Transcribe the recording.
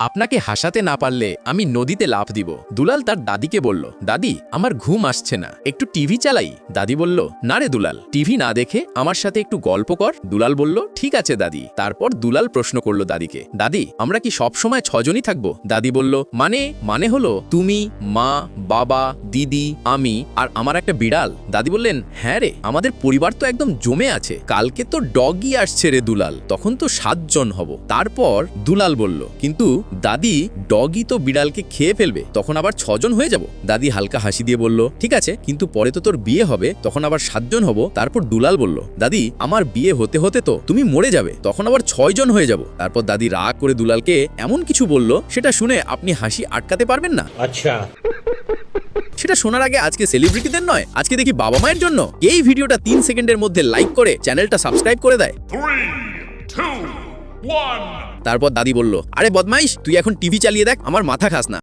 আপনাকে হাসাতে না পারলে আমি নদীতে লাফ দিব। দুলাল তার দাদিকে বলল, দাদি, আমার ঘুম আসছে না। একটু টিভি চালাই? দাদি বলল, না রে দুলাল, টিভি না দেখে আমার সাথে একটু গল্প কর। দুলাল বলল, ঠিক আছে দাদি। তারপর দুলাল প্রশ্ন করল দাদিকে, দাদি, আমরা কি সব সময় ছজনই থাকব? দাদি বলল মানে মানে হলো তুমি, মা, বাবা, দিদি, আমি আর আমার একটা বিড়াল। দাদি বললেন হ্যাঁ রে, আমাদের পরিবার তো একদম জমে আছে। কালকে তো ডগই আসছে রে দুলাল, তখন তো সাতজন হব। তারপর দুলাল বলল, কিন্তু দাদি ডগি তো বিড়ালকে খেয়ে ফেলবে তখন আবার ছজন হয়ে যাব। দাদি হালকা হাসি দিয়ে বলল ঠিক আছে কিন্তু পরে তো তোর বিয়ে হবে। তখন আবার সাতজন হব তারপর দুলাল বলল দাদি আমার বিয়ে হতে হতে তো তুমি মরে যাবে। তখন আবার ছয়জন হয়ে যাব। তারপর দাদি রাগ করে দুলালকে এমন কিছু বলল সেটা শুনে আপনি হাসি আটকাতে পারবেন না। আচ্ছা। সেটা শোনার আগে আজকে সেলিব্রিটিদের নয় আজকে দেখি বাবা মায়ের জন্য। এই ভিডিওটা তিন সেকেন্ডের মধ্যে লাইক করে চ্যানেলটা সাবস্ক্রাইব করে দেয়। তারপর দাদি বলল আরে বদমাইশ তুই এখন টিভি চালিয়ে দেখ আমার মাথা খাস না।